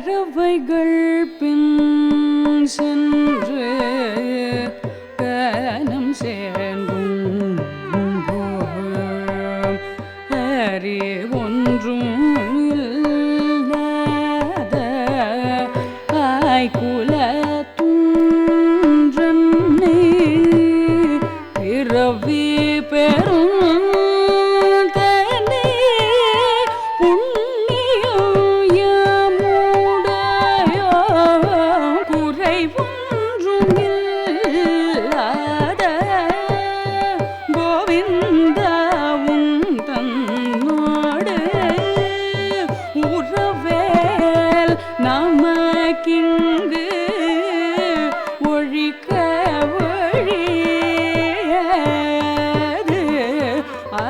பறவைகள் பின் சென்று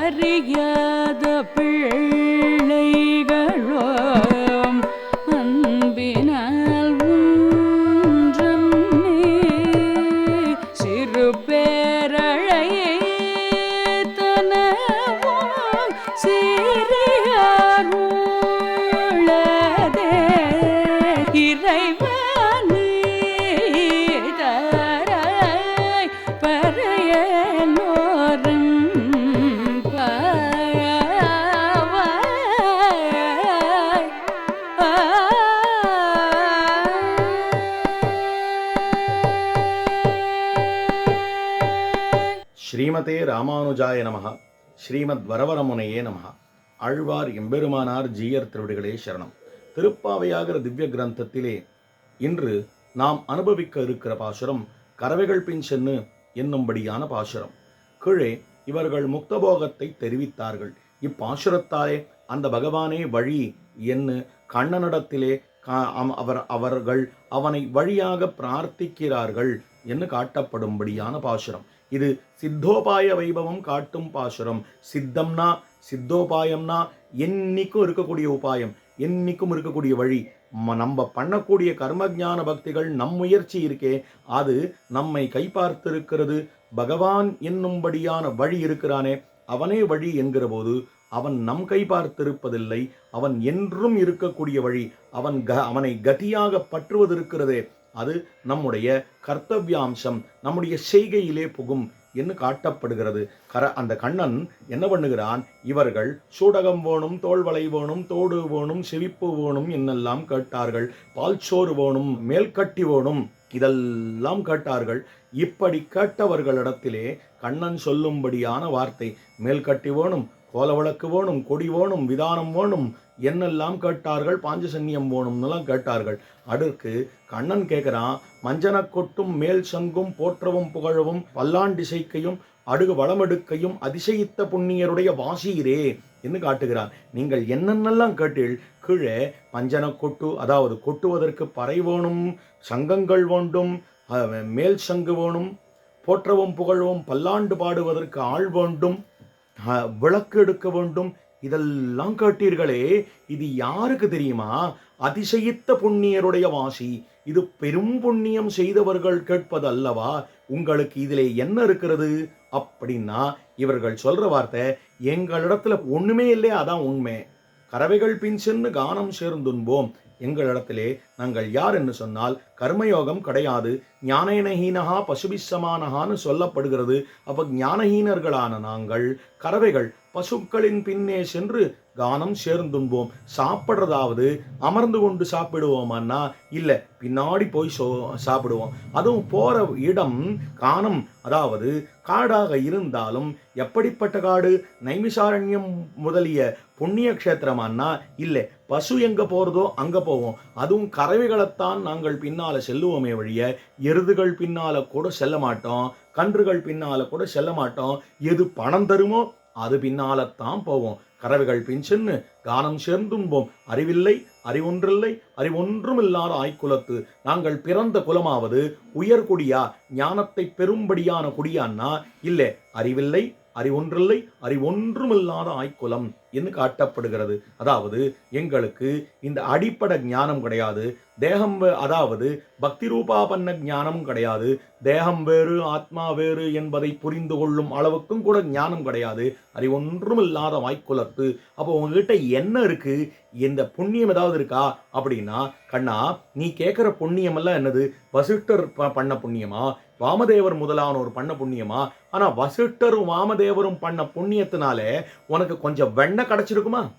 அறியாத ஸ்ரீமதே ராமானுஜாய நமக ஸ்ரீமத் வரவரமுனையே நமக ஆழ்வார் எம்பெருமானார் ஜீயர் திருவிடுகளே சரணம். திருப்பாவையாகிற திவ்ய கிரந்தத்திலே இன்று நாம் அனுபவிக்க இருக்கிற பாசுரம் கறவைகள் பின் சென்னு என்னும்படியான பாசுரம். கீழே இவர்கள் முக்தபோகத்தை தெரிவித்தார்கள். இப்பாசுரத்தாலே அந்த பகவானே வழி என்று கண்ணனிடத்திலே கா- அவர் அவர்கள் அவனை வழியாக பிரார்த்திக்கிறார்கள் என்று காட்டப்படும்படியான பாசுரம். இது சித்தோபாய வைபவம் காட்டும் பாசுரம். சித்தம்னா சித்தோபாயம்னா என்னைக்கும் இருக்கக்கூடிய உபாயம் என்னைக்கும் இருக்கக்கூடிய வழி. ம- நம்ம பண்ணக்கூடிய கர்மஜான பக்திகள் நம் முயற்சி இருக்கே அது நம்மை கைப்பார்த்திருக்கிறது பகவான் என்னும்படியான வழி இருக்கிறானே அவனே வழி என்கிற போது அவன் நம் கை பார்த்திருப்பதில்லை அவன் என்றும் இருக்கக்கூடிய வழி அவன் க அவனை கதியாக பற்றுவதிருக்கிறதே இருக்கிறதே அது நம்முடைய கர்த்தவியாம்சம் நம்முடைய செய்கையிலே புகும் என்று காட்டப்படுகிறது. கர அந்த கண்ணன் என்ன பண்ணுகிறான்? இவர்கள் சூடகம் வேணும் தோள்வளை வேணும் தோடு வேணும் செவிப்பு வேணும் என்னெல்லாம் கேட்டார்கள். பால்சோறு வேணும் மேல்கட்டி வேணும் இதெல்லாம் கேட்டார்கள். இப்படி கேட்டவர்களிடத்திலே கண்ணன் சொல்லும்படியான வார்த்தை மேல்கட்டி வேணும் கோலவிளக்கு வேணும் கொடி வேணும் விதானம் வேணும் என்னெல்லாம் கேட்டார்கள் பாஞ்சசன்னியம் வேணும்னுலாம் கேட்டார்கள். அடுக்கு கண்ணன் கேட்குறான் மஞ்சன கொட்டும் மேல் சங்கும் போற்றவும் புகழவும் பல்லாண்டிசைக்கையும் அடுகு வளமெடுக்கையும் அதிசயித்த புண்ணியருடைய வாசீரே என்று காட்டுகிறார். நீங்கள் என்னென்னலாம் கேட்டீள்? கீழே மஞ்சன கொட்டு அதாவது கொட்டுவதற்கு பறை வேணும் சங்கங்கள் வேண்டும் மேல் சங்கு வேணும் போற்றவும் புகழவும் பல்லாண்டு பாடுவதற்கு ஆள் வேண்டும் விளக்கு எடுக்க வேண்டும். இதெல்லாம் கேட்டீர்களே இது யாருக்கு தெரியுமா? அதிசயித்த புண்ணியருடைய வாசி. இது பெரும் புண்ணியம் செய்தவர்கள் கேட்பது அல்லவா உங்களுக்கு இதிலே என்ன இருக்கிறது? அப்படின்னா இவர்கள் சொல்ற வார்த்தை எங்களிடத்துல ஒண்ணுமே இல்லையே? அதான் உண்மை. கறவைகள் பின் சென்று கானம் சேர்ந்துன்போம் எங்களிடத்திலே நாங்கள் யார் என்று சொன்னால் கர்மயோகம் கிடையாது. ஞானஹீனஹா பசுபிசமானஹான்னு சொல்லப்படுகிறது. அப்ப ஞானஹீனர்களான நாங்கள் கறவைகள் பசுக்களின் பின்னே சென்று கானம் சேர்ந்துண்போம். சாப்பிட்றதாவது அமர்ந்து கொண்டு சாப்பிடுவோமான்னா இல்லை பின்னாடி போய் சோ சாப்பிடுவோம். அதுவும் போற இடம் கானம் அதாவது காடாக இருந்தாலும் எப்படிப்பட்ட காடு? நைமிசாரண்யம் முதலிய புண்ணிய க்ஷேத்திரமானா இல்லை பசு எங்க போறதோ அங்க போவோம். அதுவும் கறவைகளைத்தான் நாங்கள் பின்னால செல்லுவோமே வழிய எருதுகள் பின்னால கூட செல்ல மாட்டோம் கன்றுகள் பின்னால கூட செல்ல மாட்டோம். எது பணம் தருமோ அது பின்னால்தான் போவோம். கறவைகள் பின் சென்று கானம் சேர்ந்தும்போம் அறிவில்லை அறிவொன்றில்லை அறிவொன்றும் இல்லாத ஆய்க்குலத்து. நாங்கள் பிறந்த குலமாவது உயர்குடியா ஞானத்தை பெரும்படியான குடியான்னா இல்லை அறிவில்லை அறிவொன்றில்லை அறிவொன்றுமில்லாத ஆய்க்குலம் என்று காட்டப்படுகிறது. அதாவது எங்களுக்கு இந்த அடிப்படை ஞானம் கிடையாது. தேகம் அதாவது பக்தி ரூபாபன்ன ஞானம் கிடையாது. தேகம் வேறு ஆத்மா வேறு என்பதை புரிந்து கொள்ளும் அளவுக்கும் கூட ஞானம் கிடையாது. அறிவு ஒன்றும் இல்லாத வாய்க்குலத்து அப்போ உங்ககிட்ட என்ன இருக்கு? இந்த புண்ணியம் ஏதாவது இருக்கா? அப்படின்னா கண்ணா நீ கேட்குற புண்ணியமெல்லாம் என்னது? வசிஷ்டர் ப- பண்ண புண்ணியமா? வாமதேவர் முதலானோர் பண்ண புண்ணியமா? ஆனால் வசிட்டரும் வாமதேவரும் பண்ண புண்ணியத்தினால உனக்கு கொஞ்சம் வெண்ணெய் கிடச்சிருக்குமா?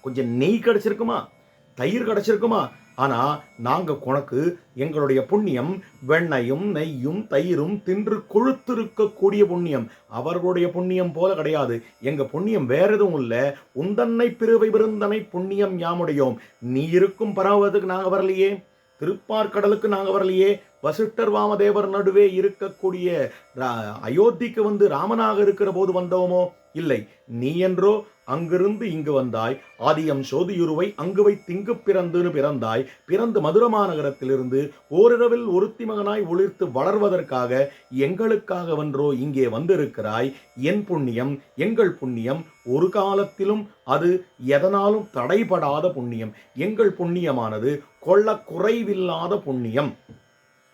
கொஞ்சம் நெய் கிடச்சிருக்குமா? தயிர் கிடச்சிருக்குமா? ஆனால் நாங்கள் உனக்கு எங்களுடைய புண்ணியம் வெண்ணையும் நெய்யும் தயிரும் தின்று கொழுத்திருக்கக்கூடிய புண்ணியம். அவர்களுடைய புண்ணியம் போல கிடையாது. எங்கள் புண்ணியம் வேற எதுவும் இல்லை. உந்தன்னை பிறவை விருந்தனை புண்ணியம் யாமுடையோம். நீ இருக்கும் பரவதுக்கு நாங்கள் வரலையே. திருப்பார்கடலுக்கு நாங்கள் வரலையே. வசிஷ்டர் வாமதேவர் நடுவே இருக்கக்கூடிய ரா- அயோத்திக்கு வந்து ராமனாக இருக்கிற போது வந்தோமோ? இல்லை. நீ என்றோ அங்கிருந்து இங்கு வந்தாய். ஆதியம் சோதியுருவை அங்கு வைத்திங்கு பிறந்துன்னு பிறந்தாய். பிறந்து மதுரமாநகரத்திலிருந்து ஓரிரவில் ஒருத்தி மகனாய் ஒளிர்த்து வளர்வதற்காக எங்களுக்காக வென்றோ இங்கே வந்திருக்கிறாய். என் புண்ணியம் எங்கள் புண்ணியம். ஒரு காலத்திலும் அது எதனாலும் தடைபடாத புண்ணியம். எங்கள் புண்ணியமானது கொள்ள குறைவில்லாத புண்ணியம்.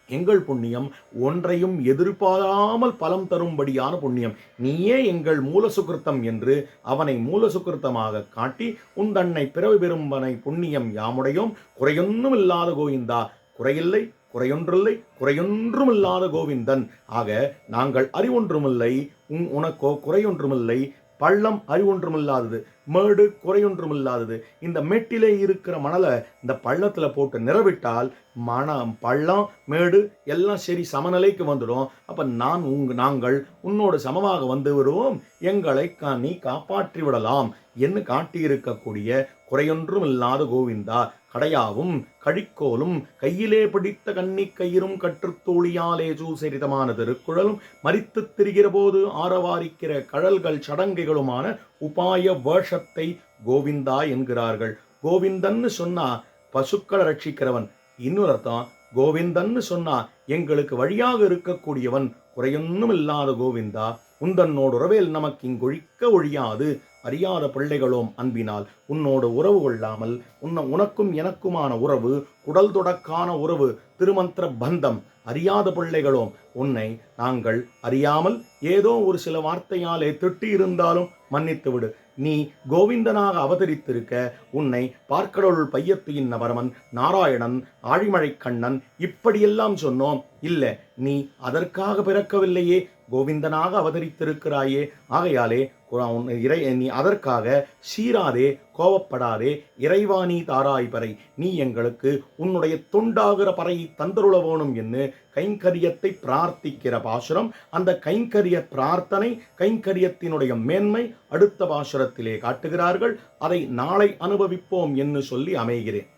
எங்கள் புண்ணியம் ஒன்றையும் எதிர்பாராமல் பலம் தரும்படியான புண்ணியம். நீயே எங்கள் மூல சுக்கிருத்தம் என்று அவனை மூல சுக்கிருத்தமாக காட்டி உந்தன்னை பிறவி பெரும்பனை புண்ணியம் யாமுடையோம்? குறையொன்னும் இல்லாத கோவிந்தா. குறையில்லை குறையொன்றில்லை குறையொன்றும் இல்லாத கோவிந்தன். ஆக நாங்கள் அறிவொன்றுமில்லை உன் உனக்கோ குறையொன்றுமில்லை பள்ளம் அறிவொன்றுமில்லாதது. மேடு குறையொன்றுமில்லாதது. இந்த மெட்டிலே இருக்கிற மணலை இந்த பள்ளத்தில் போட்டு நிறவிட்டால் மணம் பள்ளம் மேடு எல்லாம் சரி சமநிலைக்கு வந்துடும். அப்ப நான் உங் நாங்கள் உன்னோடு சமமாக வந்து விடுவோம். எங்களை கா- நீ காப்பாற்றி விடலாம் என்று காட்டியிருக்கக்கூடிய குறையொன்றும் இல்லாத கோவிந்தா கடையாவும் கழிக்கோலும் கையிலே பிடித்த கன்னி கயிறும் கற்றுத்தோழியாலே சூசரிதமான திருக்குழலும் மரித்துத் திரிகிற போது ஆரவாரிக்கிற கழல்கள் சடங்கைகளுமான உபாய வருஷத்தை கோவிந்தா என்கிறார்கள். கோவிந்தன்னு சொன்னா பசுக்களை ரட்சிக்கிறவன். இன்னொரு அர்த்தம் கோவிந்தன்னு சொன்னா எங்களுக்கு வழியாக இருக்கக்கூடியவன் குறையொன்னும் இல்லாத கோவிந்தா. உந்தன்னோடு உறவேல் நமக்கு இங்கொழிக்க ஒழியாது. அறியாத பிள்ளைகளோம் அன்பினால். உன்னோடு உறவு கொள்ளாமல் உன்ன உனக்கும் எனக்குமான உறவு குடல் தொடக்கான உறவு திருமந்திர பந்தம் அறியாத பிள்ளைகளோம். உன்னை நாங்கள் அறியாமல் ஏதோ ஒரு சில வார்த்தையாலே திட்டி இருந்தாலும் மன்னித்து விடு. நீ கோவிந்தனாக அவதரித்திருக்க உன்னை பார்க்கடவுள் பையத்தின் நவரமன் நாராயணன் ஆழிமழை கண்ணன் இப்படியெல்லாம் சொன்னோம். இல்லை நீ அதற்காக பிறக்கவில்லையே. கோவிந்தனாக அவதரித்திருக்கிறாயே. ஆகையாலே உன் இறை நீ அதற்காக சீராதே கோவப்படாதே இறைவாணி தாராய் பறை. நீ எங்களுக்கு உன்னுடைய தொண்டாகிற பறையை தந்தருள வேணும் என்று கைங்கரியத்தை பிரார்த்திக்கிற பாசுரம் அந்த கைங்கரிய பிரார்த்தனை கைங்கரியத்தினுடைய மேன்மை அடுத்த பாசுரத்திலே காட்டுகிறார்கள். அதை நாளை அனுபவிப்போம் என்று சொல்லி அமைகிறேன்.